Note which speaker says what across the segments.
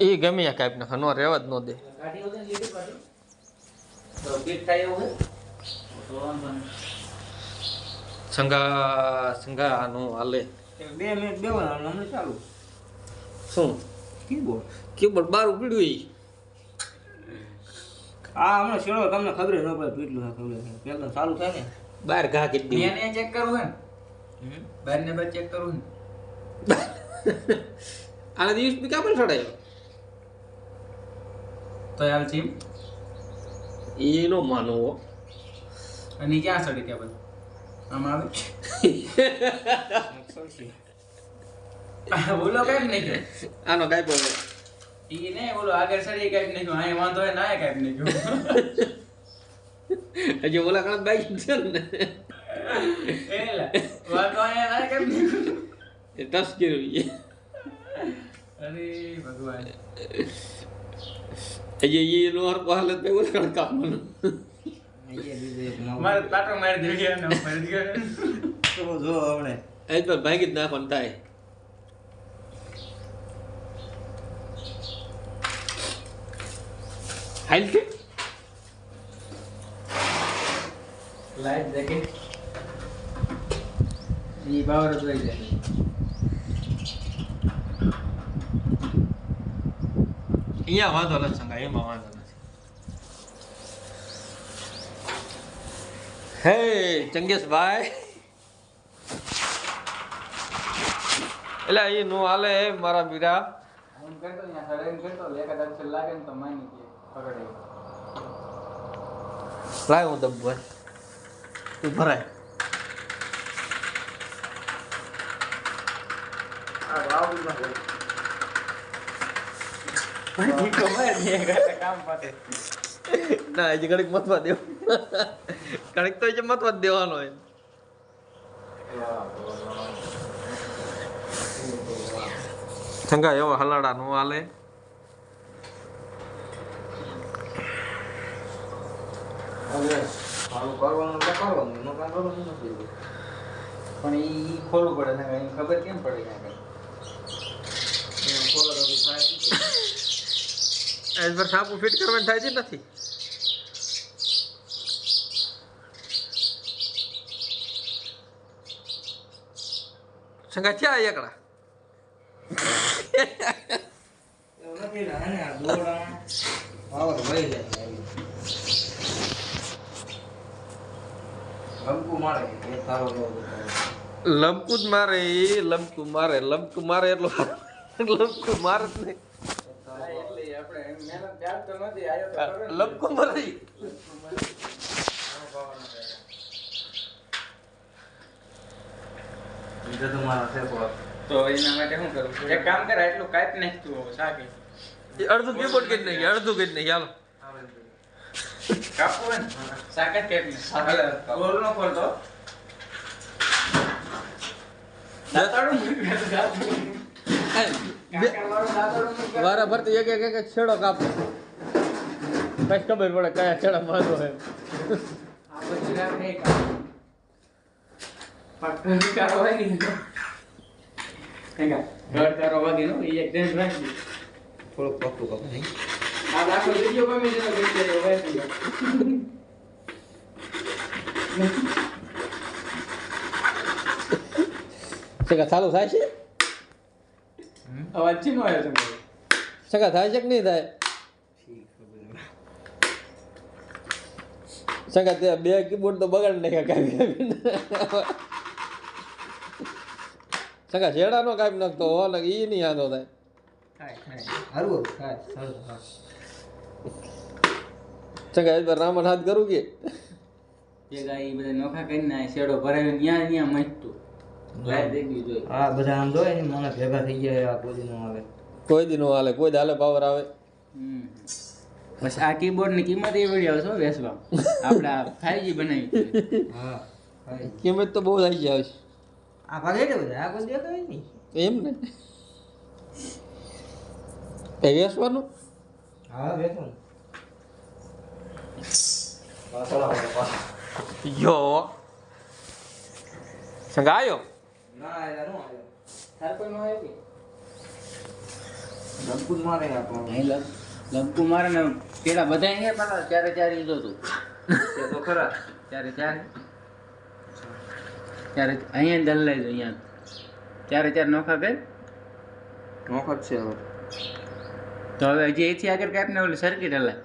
Speaker 1: એ ગમે ત્યાં કાંઈ નાખે નો રહેવા જ ન દે. સંગા સંગા નું હાલે.
Speaker 2: બે મિનિટ બેવાનું હમણાં ચાલુ
Speaker 1: શું?
Speaker 2: કીબોર્ડ?
Speaker 1: કીબોર્ડ બારું પીડ્યું ઈ.
Speaker 2: આ હમણાં શેડો તમને ખબર ન પડે કેટલું હા ખબર. છે પેલા ચાલુ થાય ને.
Speaker 1: બહાર ઘા
Speaker 3: કેટલી ચેક કરવું હે. ને બહાર ને બહાર ચેક કરવું ને
Speaker 1: આને દિવસ બી કાપડ ચડાયો
Speaker 3: તો યાર છે એમ?
Speaker 1: માનવો. માનો
Speaker 3: અને ક્યાં ક્યાં સડી બધું? આમાં આવે? બોલો કઈ નહીં
Speaker 1: આનો કાપ્યો
Speaker 3: ઈ ને બોલો આગળ સડી કઈ નહીં ગયો વાંધો હોય ના કઈ નહીં
Speaker 1: હજુ ઓલા કાળ બાઈક છે ને.
Speaker 3: એલા વાંધો અહીંયા ના કઈ નહીં ગયો
Speaker 1: એ ટચ કર્યું ઈ.
Speaker 3: અરે ભગવાન
Speaker 1: હજી એ નો હરકો હાલત પે ઓલા કાળ કાપવાનું
Speaker 3: મારે પાટો મારી દે ગયા ને મારી દે ગયા
Speaker 2: તો જો હમણે
Speaker 1: એ તો ભાગી જ નાખવાનું થાય હાલ કે
Speaker 3: લાઈટ દેખે ઈ બાવર જ રહી જાય
Speaker 1: અહીંયા વાંધો નથી સંગા એમાં વાંધો નથી હે ચંગેશભાઈ એટલે એ નું હાલે મારા બીરા
Speaker 3: એમ કરતો ને સડે એમ કરતો એકાદ ને
Speaker 1: હજી ઘડીક મતવા દેવો. ઘડીક તો હજી મતવા જ દેવાનો હોય. સંગા એવો હલાડા નું હાલે.
Speaker 2: હવે સારું કરવાનું કરવાનું ન કામ કરવાનું નથી
Speaker 3: પણ ઈ ખોલવું પડે ને ખબર કેમ પડે
Speaker 2: ખોલો તો થાય.
Speaker 1: આજ પર સાપુ ફિટ કરવાનું થાય છે નથી સંગા ક્યાં એકડા
Speaker 2: લંકુ
Speaker 1: જ મારે લમકુ મારે લંકુ મારે એટલું લંકુ મારે જ નહીં
Speaker 3: એટલે આપણે એમ મહેનત ત્યાર તો નથી આયો તો ખરો ને.
Speaker 1: લંકુ મારે
Speaker 2: બીજો તો મારો છે કોક.
Speaker 3: તો એના માટે શું કરું એક કામ કર એટલું કાપ નાખતું હવે શાકે
Speaker 1: એ અડધું કીબોર્ડ કરી નાખી અડધું કરી નાખી હાલો
Speaker 3: કાપવું હોય ને શાક જ કાપ નાખ ગોળ નો ખોલતો દાંતાડું મૂક્યું હતું, દાંતાડું. કાકાવાળું દાંતાડું મૂક્યું.
Speaker 1: વારા ભરતી એક એક એક એક છેડો કાપો કઈ ખબર પડે કયા છેડા મારવો એમ
Speaker 3: આ પછી રાખ નહીં કાપ. પટ્ટો નીકાળો હોય ને તો. હેંગા, ગળ તારો વાગી નો, ઈ એક ધ્યાન રાખજે.
Speaker 2: થોડુંક પકડું કપ નહીં
Speaker 3: આ આખો વિડીયો ગમે છે તો ગમે છે, હવે થઈ ગયો.
Speaker 1: સગા ચાલુ થાય છે
Speaker 3: અવાજ ચીનો આવ્યો તમારો?
Speaker 1: સગા થાય છે કે નહીં થાય. સગા તે બે કીબોર્ડ તો બગાડ નાખ્યા કાપી કાપીને સગા છેડા નો કાપી નાખતો હો ને ઈ નહીં આનો થાય સગા એક રામણ હાથ કરું કે
Speaker 3: એ બધા નોખા કરીને શેડો ભરાવીને ન્યા ન્યા મચતું.
Speaker 2: હા બધા આમ જોયે ને મને ભેગા થઈ ગયા આ કોઈ નો આવે.
Speaker 1: કોઈ દી નો હાલે કોઈ દાલે પાવર આવે.
Speaker 3: બસ આ કીબોર્ડની કિંમત એ આવે આવશે વેસવા વેચવા. આપણે 5G બનાવી
Speaker 2: હા હા.
Speaker 1: કિંમત તો બહુ થઈ જાય છે.
Speaker 2: આ ભાગે એટલે બધા? આ કોઈ દેખાય નહીં.
Speaker 1: એમ ને? એ વેસવાનું
Speaker 2: હા બેસો
Speaker 1: યો. સંગા આવ્યો
Speaker 2: ના એટલે નો આવ્યો
Speaker 3: તાર કોઈ નો આવ્યો કે?
Speaker 2: લંકુ જ મારે આપણો
Speaker 3: અહીં લપ લપકું મારે ને પેલા બધા અહીંયા પાછા ચારે ચાર ઈજો તું
Speaker 2: તે તો ખરા
Speaker 3: ચારે ચાર ચારે અહીંયા દલ લઈ અહીંયા ચારે ચાર નોખા કર
Speaker 2: વખત છે હવે
Speaker 3: તો હવે હજી એથી આગળ કાપ ને ઓલી સર્કિટ હલાય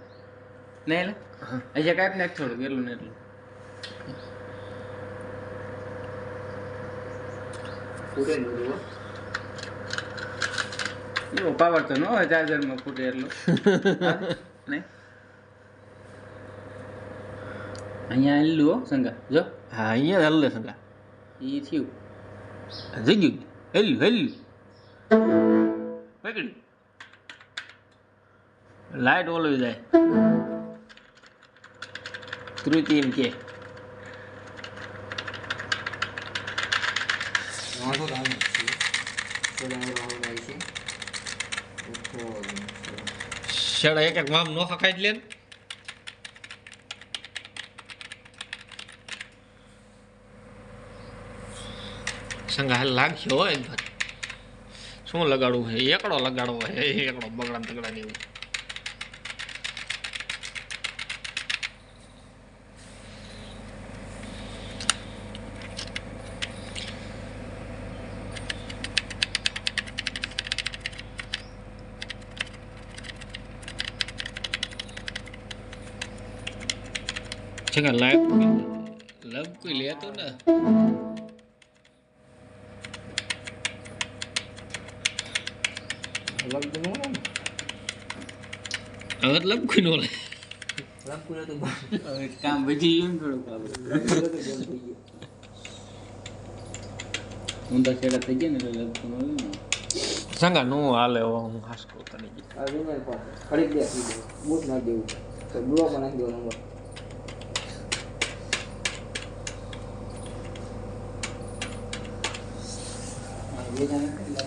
Speaker 3: નહીં એટલે હજી કાપ નાખ થોડું એટલું ને એટલું
Speaker 2: ફૂટે ને બધું હો.
Speaker 3: એવો પાવર તો ન હોય ચાર્જરમાં ફૂટે એટલો નહીં અહીંયા એલું હો સંગા જો
Speaker 1: હા અહીંયા હલ્લે સંગા
Speaker 3: એ થયું
Speaker 1: જઈ ગયું હેલ્યું હેલ્યું પકડી લાઈટ ઓલવી જાય કૃતિ એમ કે શેડા એક એક વામ નો ખાઈ જ લે સંગા હાલ લાગશે હોય. શું લગાડવું છે એકડો લગાડવો છે એકડો બગડા તગડા જેવું સંગા લાગ લવ કોઈ લેતો ને. હવે લવ કોઈ નો લે
Speaker 3: કામ વધી ગયું ને થોડુંક. ઊંધા છેડા થઈ ગયા ને એટલે ન હોય ને
Speaker 1: સંગા નો હાલે હું હાસ કરું
Speaker 2: પાસે ખરીદ દે બૂટ નાખી દેવું બ્લોક નાખી દેવો નંબર
Speaker 3: Yeah.